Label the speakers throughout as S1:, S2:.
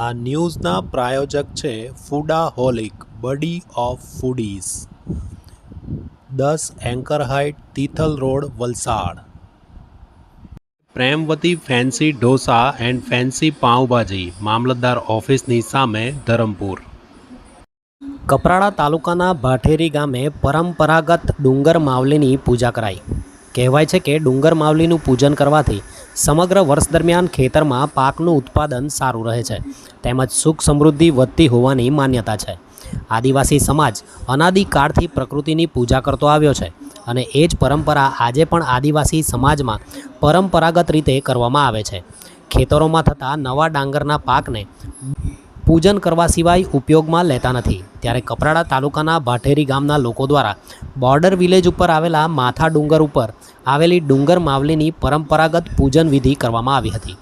S1: આ ન્યૂઝના પ્રાયોજક છે ફૂડાહોલિક બડી ઓફ ફૂડીઝ દસ anchor height Tithal road Valsad Premvati fancy dosa and fancy pavbhaji મામલતદાર ઓફિસની સામે ધરમપુર કપરાડા તાલુકાના ભાઠેરી ગામે પરંપરાગત ડુંગર માવલીની પૂજા કરાઈ. કહેવાય છે કે ડુંગર માવલીનું પૂજન કરવાથી સમગ્ર વર્ષ દરમિયાન ખેતરમાં પાકનું ઉત્પાદન સારું રહે છે, તેમજ સુખ સમૃદ્ધિ વધતી હોવાની માન્યતા છે. આદિવાસી સમાજ અનાદિકાળથી પ્રકૃતિની પૂજા કરતો આવ્યો છે અને એ જ પરંપરા આજે પણ આદિવાસી સમાજમાં પરંપરાગત રીતે કરવામાં આવે છે. ખેતરોમાં થતા નવા ડાંગરના પાકને પૂજન કરવા સિવાય ઉપયોગમાં લેતા નથી. ત્યારે કપરાડા તાલુકાના ભાઠેરી ગામના લોકો દ્વારા બોર્ડર વિલેજ ઉપર આવેલા માથા ડુંગર ઉપર આવેલી ડુંગર માવલીની પરંપરાગત પૂજન વિધિ કરવામાં આવી હતી.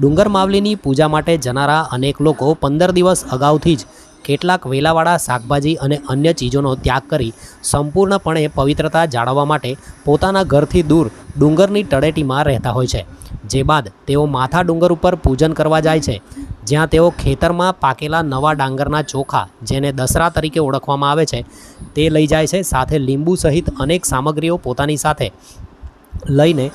S1: ડુંગર માવલીની પૂજા માટે જનારા અનેક લોકો પંદર દિવસ અગાઉથી જ કેટલાક વેલાવાળા શાકભાજી અને અન્ય ચીજોનો ત્યાગ કરી સંપૂર્ણપણે પવિત્રતા જાળવવા માટે પોતાના ઘરથી દૂર ડુંગરની તળેટીમાં રહેતા હોય છે. જે બાદ તેઓ માથા ડુંગર ઉપર પૂજન કરવા જાય છે. જ્યાં તેઓ ખેતરમાં પાકેલા નવા ડાંગરના ચોખા, જેને દસરા તરીકે ઓળખવામાં આવે છે, તે લઈ જાય છે. સાથે લીંબુ સહિત અનેક સામગ્રીઓ પોતાની સાથે લઈને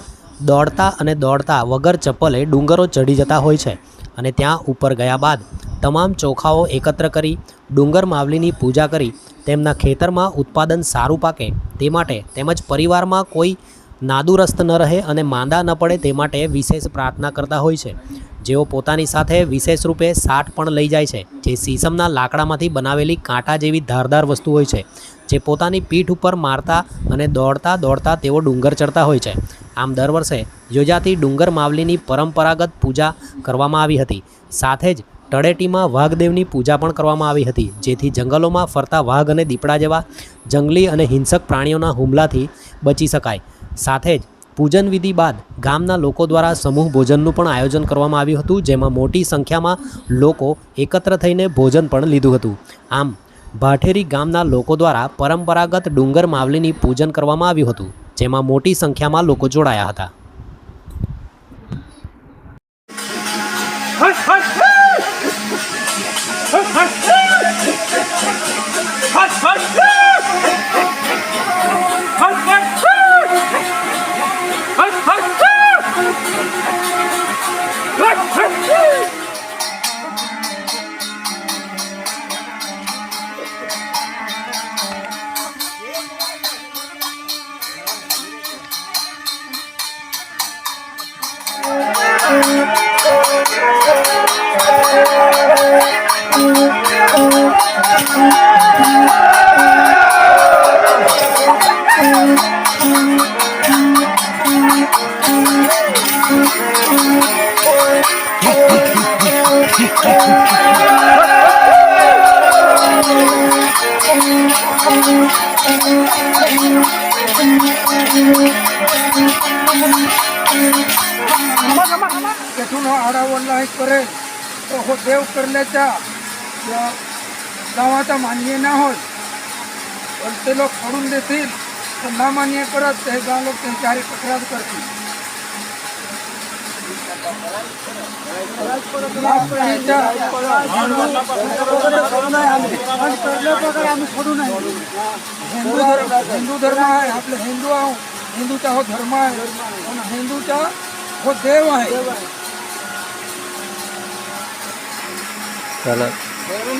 S1: દોડતા અને દોડતા વગર ચપ્પલે ડુંગરો ચડી જતા હોય છે અને ત્યાં ઉપર ગયા બાદ તમામ ચોખાઓ એકત્ર કરી, ડુંગર માવલીની પૂજા કરી, તેમના ખેતરમાં ઉત્પાદન સારું પાકે. તે માટે તેમજ પરિવારમાં કોઈ નાદુરસ્ત ન રહે અને માંદા ન પડે તે માટે વિશેષ પ્રાર્થના કરતા હોય છે. જેઓ પોતાની સાથે વિશેષ રૂપે સાટ પણ લઈ જાય છે, જે સીસમના લાકડામાંથી બનાવેલી કાંટા જેવી ધારદાર વસ્તુ હોય છે, જે પોતાની પીઠ ઉપર મારતા અને દોડતા દોડતા તેઓ ડુંગર ચડતા હોય છે. આમ દર વર્ષે યોજાતી ડુંગર માવલીની પરંપરાગત પૂજા કરવામાં આવી હતી. સાથે જ તળેટીમાં વાઘદેવની પૂજા પણ કરવામાં આવી હતી, જેથી જંગલોમાં ફરતા વાઘ અને દીપડા જેવા જંગલી અને હિંસક પ્રાણીઓના હુમલાથી બચી શકાય. સાથે જ પૂજન વિધિ બાદ ગામના લોકો દ્વારા સમૂહ ભોજનનું પણ આયોજન કરવામાં આવ્યું હતું, જેમાં મોટી સંખ્યામાં લોકો એકત્ર થઈને ભોજન પણ લીધું હતું. આમ, ભાઠેરી ગામના લોકો દ્વારા પરંપરાગત ડુંગર માવલીની પૂજન કરવામાં આવ્યું હતું, જેમાં મોટી સંખ્યામાં લોકો જોડાયા હતા.
S2: येथून आडावडला हे करेल तो हो देव करण्याच्या गावाचा मान्य नाही होत पण ते लोक सोडून देतील. तर ना मान्य करत ते गाव लोक त्यांच्यावर तक्रार करतील हिंदू धर्म हिंदू धर्म आहे आपलं हिंदू आहो हिंदूचा हो धर्म आहे आणि हिंदूचा हो देव आहे
S1: ચાલો